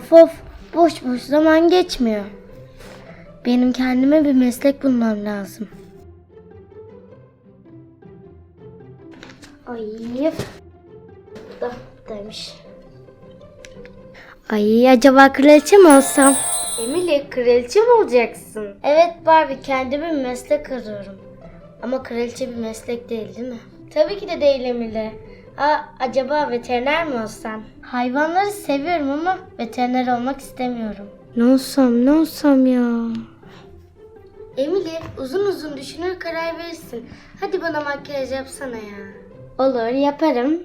Of of boş boş zaman geçmiyor. Benim kendime bir meslek bulmam lazım. Ay. Da demiş. Ay acaba kraliçe mi olsam? Emily kraliçe mi olacaksın? Evet Barbie kendime bir meslek arıyorum. Ama kraliçe bir meslek değil değil mi? Tabii ki de değil Emily. Aa, acaba veteriner mi olsam? Hayvanları seviyorum ama veteriner olmak istemiyorum. Ne olsam ne olsam ya? Emily uzun uzun düşünür karar verirsin. Hadi bana makyaj yapsana ya. Olur yaparım.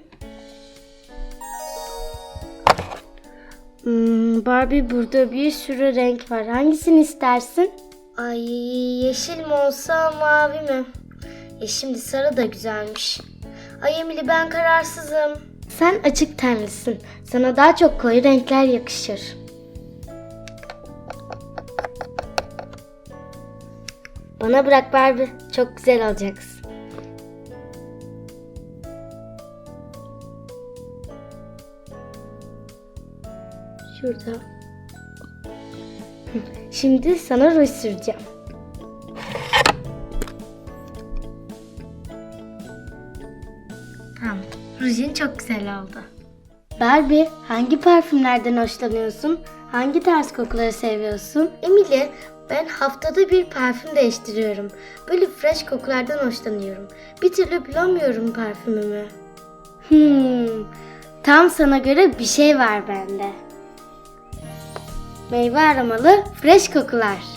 Hmm, Barbie burada bir sürü renk var. Hangisini istersin? Ay yeşil mi olsa mavi mi? E şimdi sarı da güzelmiş. Ay Emily ben kararsızım. Sen açık tenlisin. Sana daha çok koyu renkler yakışır. Bana bırak Barbie. Çok güzel olacaksın. Şurada. Şimdi sana ruj süreceğim. Tamam. Rujun çok güzel oldu. Barbie, hangi parfümlerden hoşlanıyorsun? Hangi tarz kokuları seviyorsun? Emily, ben haftada bir parfüm değiştiriyorum. Böyle fresh kokulardan hoşlanıyorum. Bir türlü bulamıyorum parfümümü. Hmm, tam sana göre bir şey var bende. Meyve aromalı fresh kokular.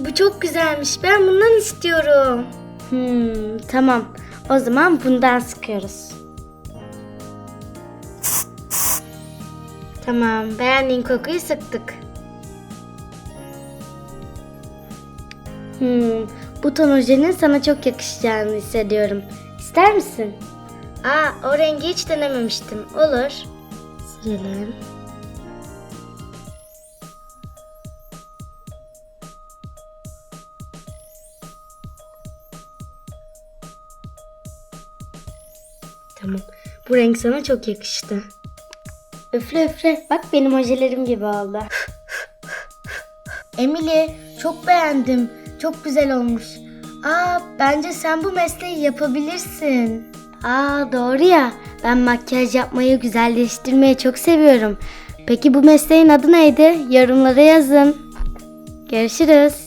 Bu çok güzelmiş. Ben bundan istiyorum. Hmm, tamam. O zaman bundan sıkıyoruz. Tamam, beğendiğin kokuyu sıktık. Hmm, bu ton ojenin sana çok yakışacağını hissediyorum. İster misin? Aa, o rengi hiç denememiştim. Olur. Sürelim. Tamam. Bu renk sana çok yakıştı. Üfle üfle. Bak benim ojelerim gibi oldu. Emily çok beğendim. Çok güzel olmuş. Aa bence sen bu mesleği yapabilirsin. Aa doğru ya. Ben makyaj yapmayı, güzelleştirmeyi çok seviyorum. Peki bu mesleğin adı neydi? Yorumlara yazın. Görüşürüz.